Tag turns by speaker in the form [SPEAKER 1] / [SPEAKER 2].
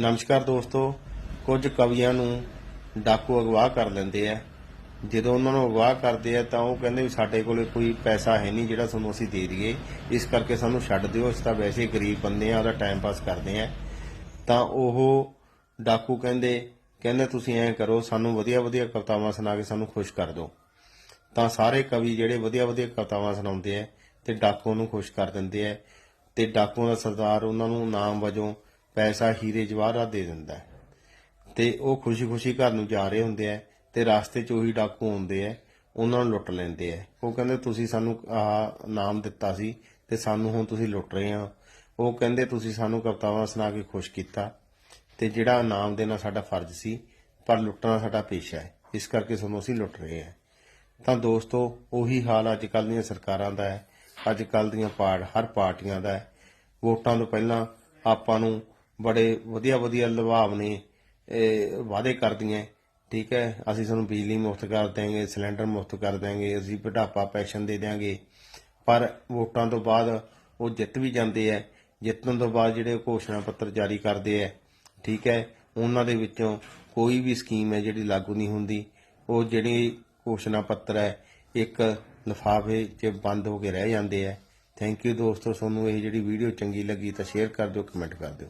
[SPEAKER 1] ਨਮਸਕਾਰ ਦੋਸਤੋ, ਕੁਝ ਕਵੀਆਂ ਨੂੰ ਡਾਕੂ ਅਗਵਾ ਕਰ ਲੈਂਦੇ ਆ। ਜਦੋਂ ਉਹਨਾਂ ਨੂੰ ਅਗਵਾ ਕਰਦੇ ਆ ਤਾਂ ਉਹ ਕਹਿੰਦੇ ਵੀ ਸਾਡੇ ਕੋਲੇ ਕੋਈ ਪੈਸਾ ਹੈ ਨਹੀਂ ਜਿਹੜਾ ਤੁਹਾਨੂੰ ਅਸੀਂ ਦੇ ਦਈਏ। ਇਸ ਕਰਕੇ ਸਾਨੂੰ ਛੱਡ ਦਿਓ, ਅਸੀਂ ਤਾਂ ਵੈਸੇ ਗਰੀਬ ਬੰਦੇ ਆ, ਉਹਦਾ ਟਾਈਮ ਪਾਸ ਕਰਦੇ ਆ। ਤਾਂ ਉਹ ਡਾਕੂ ਕਹਿੰਦੇ ਕਹਿੰਦੇ ਤੁਸੀਂ ਐਂ ਕਰੋ, ਸਾਨੂੰ ਵਧੀਆ ਵਧੀਆ ਕਵਿਤਾਵਾਂ ਸੁਣਾ ਕੇ ਸਾਨੂੰ ਖੁਸ਼ ਕਰ ਦਿਓ। ਤਾਂ ਸਾਰੇ ਕਵੀ ਜਿਹੜੇ ਵਧੀਆ ਵਧੀਆ ਕਵਿਤਾਵਾਂ ਸੁਣਾਉਂਦੇ ਆ ਤੇ ਡਾਕੂ ਨੂੰ ਖੁਸ਼ ਕਰ ਦਿੰਦੇ ਆ ਤੇ ਡਾਕੂ ਦਾ ਸਰਦਾਰ ਉਹਨਾਂ ਨੂੰ ਨਾਮ ਵਜੋਂ ਪੈਸਾ ਹੀਰੇ ਜਵਾਹਰਾਤ ਦੇ ਦਿੰਦਾ ਹੈ। ਤੇ ਉਹ ਖੁਸ਼ੀ-ਖੁਸ਼ੀ ਘਰ ਨੂੰ ਜਾ ਰਹੇ ਹੁੰਦੇ ਆ ਤੇ ਰਾਸਤੇ 'ਚ ਉਹੀ ਡਾਕੂ ਆਉਂਦੇ ਆ ਉਹਨਾਂ ਨੂੰ ਲੁੱਟ ਲੈਂਦੇ ਆ ਉਹ ਕਹਿੰਦੇ, ਤੁਸੀਂ ਸਾਨੂੰ ਆਹ ਨਾਮ ਦਿੱਤਾ ਸੀ ਤੇ ਸਾਨੂੰ ਹੁਣ ਤੁਸੀਂ ਲੁੱਟ ਰਹੇ ਆ ਉਹ ਕਹਿੰਦੇ, ਤੁਸੀਂ ਸਾਨੂੰ ਕਵਿਤਾਵਾਂ ਸੁਣਾ ਕੇ ਖੁਸ਼ ਕੀਤਾ ਤੇ ਜਿਹੜਾ ਨਾਮ ਦੇਣਾ ਸਾਡਾ ਫਰਜ਼ ਸੀ, ਪਰ ਲੁੱਟਣਾ ਸਾਡਾ ਪੇਸ਼ਾ ਹੈ। ਇਸ ਕਰਕੇ ਸਾਨੂੰ ਅਸੀਂ ਲੁੱਟ ਰਹੇ ਹਾਂ। ਤਾਂ ਦੋਸਤੋ, ਉਹੀ ਹਾਲ ਅੱਜ ਕੱਲ੍ਹ ਦੀਆਂ ਸਰਕਾਰਾਂ ਦਾ ਹੈ। ਅੱਜ ਕੱਲ੍ਹ ਦੀਆਂ ਪਾਰਟ ਹਰ ਪਾਰਟੀਆਂ ਦਾ ਹੈ। ਵੋਟਾਂ ਤੋਂ ਪਹਿਲਾਂ ਆਪਾਂ ਨੂੰ ਬੜੇ ਵਧੀਆ ਵਧੀਆ ਲੁਭਾਵਨੇ ਇਹ, ਵਾਅਦੇ ਕਰਦੀਆਂ। ਠੀਕ ਹੈ ਅਸੀਂ ਤੁਹਾਨੂੰ ਬਿਜਲੀ ਮੁਫਤ ਕਰ ਦਿਆਂਗੇ ਸਿਲੰਡਰ ਮੁਫਤ ਕਰ ਦਿਆਂਗੇ ਅਸੀਂ ਬੁਢਾਪਾ ਪੈਨਸ਼ਨ ਦੇ ਦਿਆਂਗੇ। ਪਰ ਵੋਟਾਂ ਤੋਂ ਬਾਅਦ ਉਹ ਜਿੱਤ ਵੀ ਜਾਂਦੇ ਹੈ ਜਿੱਤਣ ਤੋਂ ਬਾਅਦ ਜਿਹੜੇ ਘੋਸ਼ਣਾ ਪੱਤਰ ਜਾਰੀ ਕਰਦੇ ਹੈ ਠੀਕ ਹੈ ਉਹਨਾਂ ਦੇ ਵਿੱਚੋਂ ਕੋਈ ਵੀ ਸਕੀਮ ਹੈ ਜਿਹੜੀ ਲਾਗੂ ਨਹੀਂ ਹੁੰਦੀ। ਉਹ ਜਿਹੜੀ ਘੋਸ਼ਣਾ ਪੱਤਰ ਹੈ ਇੱਕ ਲਿਫਾਫੇ 'ਚ ਬੰਦ ਹੋ ਕੇ ਰਹਿ ਜਾਂਦੇ ਹੈ ਥੈਂਕ ਯੂ ਦੋਸਤੋ ਤੁਹਾਨੂੰ ਇਹ ਜਿਹੜੀ ਵੀਡੀਓ ਚੰਗੀ ਲੱਗੀ ਤਾਂ ਸ਼ੇਅਰ ਕਰ ਦਿਓ ਕਮੈਂਟ ਕਰ ਦਿਓ।